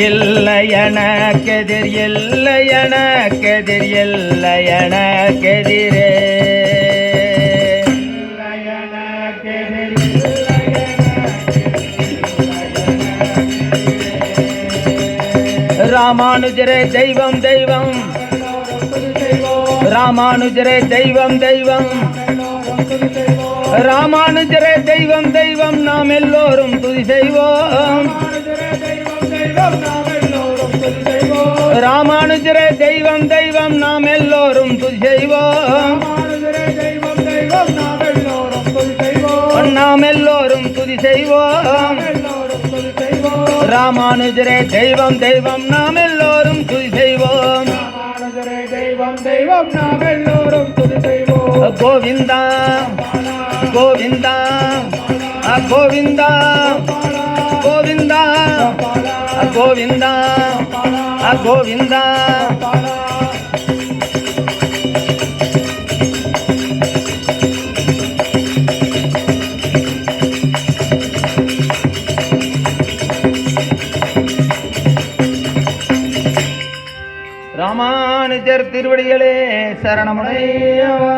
இல்லை எனக்கெதிர் இல்லை எனக்கெதிர் இல்லை எனக்கெதிரே ராமானுஜரே தெய்வம் தெய்வம். ராமானுஜரே தெய்வம் தெய்வம். ராமானுஜரே தெய்வம் தெய்வம். நாம் எல்லோரும் துதி செய்வோம். ராமானுஜரே தெய்வம் தெய்வம் நாம் எல்லோரும் துதி செய்வோம். நாம் எல்லோரும் துதி செய்வோம். ராமானுஜரே தெய்வம் தெய்வம் நாம் எல்லோரும் துதி செய்வோம். கோவிந்தா கோவிந்தா கோவிந்தா அ கோவிந்தா அ கோவிந்தா ராமானுஜர் திருவடிகளே சரணமுடையவா